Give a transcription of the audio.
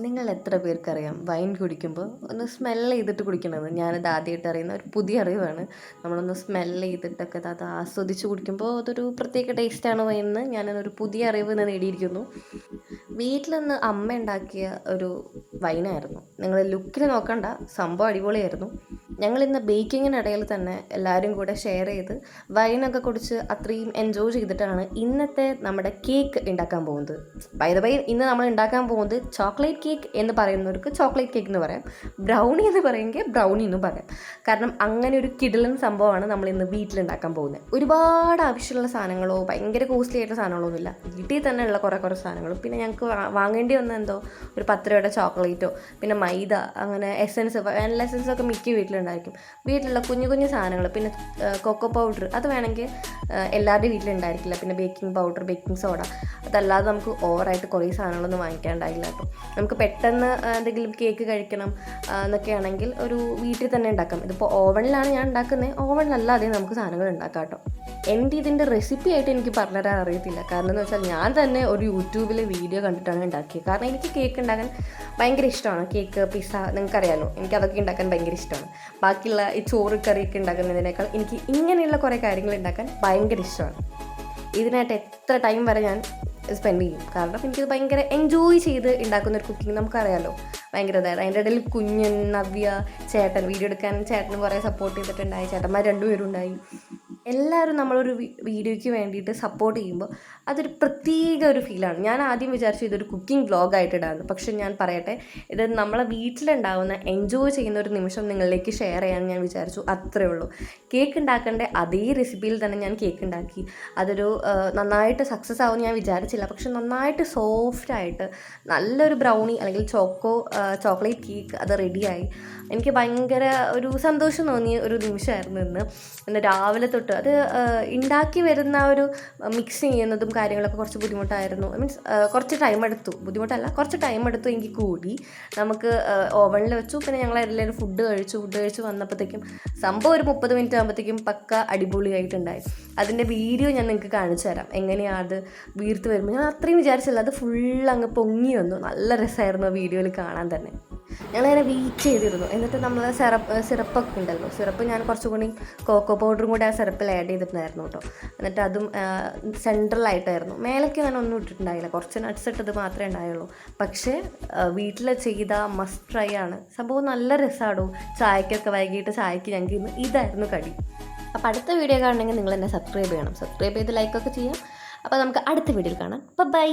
നിങ്ങൾ എത്ര പേർക്കറിയാം? വൈൻ കുടിക്കുമ്പോൾ ഒന്ന് സ്മെല്ല് ചെയ്തിട്ട് കുടിക്കണമെന്ന് ഞാനത് ആദ്യമായിട്ട് അറിയുന്ന ഒരു പുതിയ അറിവാണ്. നമ്മളൊന്ന് സ്മെല്ല് ചെയ്തിട്ടൊക്കെ അത് ആസ്വദിച്ച് കുടിക്കുമ്പോൾ അതൊരു പ്രത്യേക ടേസ്റ്റാണ് എന്ന് ഞാനൊരു പുതിയ അറിവ് നേടിയിരിക്കുന്നു. വീട്ടിൽ നിന്ന് അമ്മ ഉണ്ടാക്കിയ ഒരു വൈനായിരുന്നു നിങ്ങൾ ലുക്കിൽ നോക്കണ്ട. സംഭവം അടിപൊളിയായിരുന്നു. ഞങ്ങൾ ഇന്ന് ബേക്കിങ്ങിനിടയിൽ തന്നെ എല്ലാവരും കൂടെ ഷെയർ ചെയ്ത് വൈനൊക്കെ കുടിച്ച് അത്രയും എൻജോയ് ചെയ്തിട്ടാണ് ഇന്നത്തെ നമ്മുടെ കേക്ക് ഉണ്ടാക്കാൻ പോകുന്നത്. ബൈ ദ ബൈ ഇന്ന് നമ്മൾ ഉണ്ടാക്കാൻ പോകുന്നത് ചോക്ലേറ്റ് കേക്ക് എന്ന് പറയുന്നവർക്ക് ചോക്ലേറ്റ് കേക്ക് എന്ന് പറയാം. ബ്രൗണി എന്ന് പറയുമെങ്കിൽ ബ്രൗണി എന്ന് പറയാം. കാരണം അങ്ങനെ ഒരു കിടിലൻ സംഭവമാണ് നമ്മൾ ഇന്ന് വീട്ടിലുണ്ടാക്കാൻ പോകുന്നത്. ഒരുപാട് ആവശ്യമുള്ള സാധനങ്ങളോ ഭയങ്കര കോസ്റ്റ്ലി ആയിട്ടുള്ള സാധനങ്ങളോ ഒന്നുമില്ല. വീട്ടിൽ തന്നെ ഉള്ള കുറേ കുറേ സാധനങ്ങളും. പിന്നെ ഞങ്ങൾക്ക് വാങ്ങേണ്ടി വന്ന എന്തോ ഒരു പത്ത് രൂപയുടെ ചോക്ലേറ്റോ പിന്നെ മൈദ അങ്ങനെ എസൻസ് വാനില ഒക്കെ മിക്ക വീട്ടിലുണ്ടായിരിക്കും വീട്ടിലുള്ള കുഞ്ഞു കുഞ്ഞു സാധനങ്ങൾ പിന്നെ കൊക്കോ പൗഡർ അത് വേണമെങ്കിൽ എല്ലാവരുടെയും വീട്ടിലുണ്ടായിരിക്കില്ല പിന്നെ ബേക്കിംഗ് പൗഡർ ബേക്കിംഗ് സോഡ അതല്ലാതെ നമുക്ക് ഓവറായിട്ട് കുറേ സാധനങ്ങളൊന്നും വാങ്ങിക്കാണ്ടായില്ല കേട്ടോ. നമുക്ക് പെട്ടെന്ന് എന്തെങ്കിലും കേക്ക് കഴിക്കണം എന്നൊക്കെ ആണെങ്കിൽ ഒരു വീട്ടിൽ തന്നെ ഉണ്ടാക്കാം. ഇതിപ്പോൾ ഓവനിലാണ് ഞാൻ ഉണ്ടാക്കുന്നത് ഓവനിലല്ലാതെ നമുക്ക് സാധനങ്ങൾ ഉണ്ടാക്കാം കേട്ടോ. എന്റെ ഇതിന്റെ റെസിപ്പി ആയിട്ട് എനിക്ക് പറഞ്ഞുതരാൻ അറിയത്തില്ല. കാരണം എന്ന് വെച്ചാൽ ഞാൻ തന്നെ ഒരു യൂട്യൂബിലെ വീഡിയോ കണ്ടിട്ടാണ് ഉണ്ടാക്കിയത്. കാരണം എനിക്ക് കേക്ക് ഉണ്ടാക്കാൻ ഭയങ്കര ഇഷ്ടമാണ്. കേക്ക് പിസ്സ നിങ്ങൾക്കറിയാലോ. എനിക്ക് അതൊക്കെ ഉണ്ടാക്കാൻ ഭയങ്കര ഇഷ്ടമാണ്. ബാക്കിയുള്ള ഈ ചോറ് കറിയൊക്കെ ഉണ്ടാക്കുന്നതിനേക്കാൾ എനിക്ക് ഇങ്ങനെയുള്ള കുറേ കാര്യങ്ങൾ ഉണ്ടാക്കാൻ ഭയങ്കര ഇഷ്ടമാണ്. ഇതിനായിട്ട് എത്ര ടൈം വരെ ഞാൻ സ്പെൻഡ് ചെയ്യും? കാരണം എനിക്കത് ഭയങ്കര എൻജോയ് ചെയ്ത് ഉണ്ടാക്കുന്ന ഒരു കുക്കിംഗ് നമുക്കറിയാമല്ലോ ഭയങ്കര അതായത് അതിന്റെ ഇടയിൽ കുഞ്ഞൻ നവ്യ ചേട്ടൻ വീഡിയോ എടുക്കാൻ ചേട്ടന് കുറേ സപ്പോർട്ട് ചെയ്തിട്ടുണ്ടായി. ചേട്ടന്മാർ രണ്ടുപേരും ഉണ്ടായി എല്ലാവരും നമ്മളൊരു വീഡിയോയ്ക്ക് വേണ്ടിയിട്ട് സപ്പോർട്ട് ചെയ്യുമ്പോൾ അതൊരു പ്രത്യേക ഒരു ഫീലാണ് ഞാൻ ആദ്യം വിചാരിച്ചു ഇതൊരു കുക്കിംഗ് വ്ളോഗായിട്ട് ഇടാമെന്ന് പക്ഷെ ഞാൻ പറയട്ടെ ഇത് നമ്മളെ വീട്ടിലുണ്ടാവുന്ന എൻജോയ് ചെയ്യുന്ന ഒരു നിമിഷം നിങ്ങളിലേക്ക് ഷെയർ ചെയ്യാൻ ഞാൻ വിചാരിച്ചു. അത്രേ ഉള്ളൂ. കേക്ക് ഉണ്ടാക്കേണ്ട അതേ റെസിപ്പിയിൽ തന്നെ ഞാൻ കേക്ക് ഉണ്ടാക്കി. അതൊരു നന്നായിട്ട് സക്സസ് ആവുമെന്ന് ഞാൻ വിചാരിച്ചില്ല. പക്ഷെ നന്നായിട്ട് സോഫ്റ്റ് ആയിട്ട് നല്ലൊരു ബ്രൗണി അല്ലെങ്കിൽ ചോക്കോ ചോക്ലേറ്റ് കേക്ക് അത് റെഡിയായി എനിക്ക് ഭയങ്കര ഒരു സന്തോഷം തോന്നിയ ഒരു നിമിഷമായിരുന്നു ഇന്ന്. ഇന്ന് രാവിലെ തൊട്ട് അത് ആ, ഉണ്ടാക്കി വരുന്ന ഒരു മിക്സ് ചെയ്യുന്നതും കാര്യങ്ങളൊക്കെ കുറച്ച് ബുദ്ധിമുട്ടായിരുന്നു. മീൻസ് കുറച്ച് ടൈം എടുത്തു. ബുദ്ധിമുട്ടല്ല കുറച്ച് ടൈം എടുത്തു എങ്കിൽ കൂടി നമുക്ക് ഓവനിൽ വെച്ചു. പിന്നെ ഞങ്ങൾ എല്ലാവരും ഫുഡ് കഴിച്ചു. ഫുഡ് കഴിച്ച് വന്നപ്പോഴത്തേക്കും സംഭവം ഒരു മുപ്പത് മിനിറ്റ് ആകുമ്പോഴത്തേക്കും പക്ക അടിപൊളിയായിട്ടുണ്ടായി. അതിന്റെ വീഡിയോ ഞാൻ നിങ്ങൾക്ക് കാണിച്ചു തരാം. എങ്ങനെയാണ് അത് വീർത്ത് വരുമ്പോൾ ഞാൻ അത്രയും വിചാരിച്ചില്ല. അത് ഫുൾ അങ്ങ് പൊങ്ങി വന്നു. നല്ല രസമായിരുന്നു വീഡിയോയിൽ കാണാൻ തന്നെ. ഞങ്ങളങ്ങനെ വെയിറ്റ് ചെയ്തിരുന്നു. എന്നിട്ട് നമ്മൾ സിറപ്പ് സിറപ്പൊക്കെ ഉണ്ടല്ലോ. സിറപ്പ് ഞാൻ കുറച്ചുകൂടി കോക്കോ പൗഡറും കൂടി ആ സിറപ്പിൽ ആഡ് ചെയ്തിട്ടുണ്ടായിരുന്നു കേട്ടോ. എന്നിട്ട് അതും സെൻട്രലായിട്ടായിരുന്നു മേലേക്ക് ഞാൻ ഒന്നും ഇട്ടിട്ടുണ്ടായില്ല. കുറച്ച് നട്ട്സ് ഇട്ടത് മാത്രമേ ഉണ്ടായുള്ളൂ. പക്ഷേ വീട്ടിൽ ചെയ്ത മസ്റ്റ് ട്രൈ ആണ്. സംഭവം നല്ല രസമാണോ ചായക്കൊക്കെ വൈകിട്ട് ചായക്ക് ഞങ്ങൾക്ക് ഇന്ന് ഇതായിരുന്നു കടി. അപ്പോൾ അടുത്ത വീഡിയോ കാണണമെങ്കിൽ നിങ്ങൾ എന്നെ സബ്സ്ക്രൈബ് ചെയ്യണം. സബ്സ്ക്രൈബ് ചെയ്ത് ലൈക്കൊക്കെ ചെയ്യാം. അപ്പോൾ നമുക്ക് അടുത്ത വീഡിയോയിൽ കാണാം. അപ്പോൾ ബൈ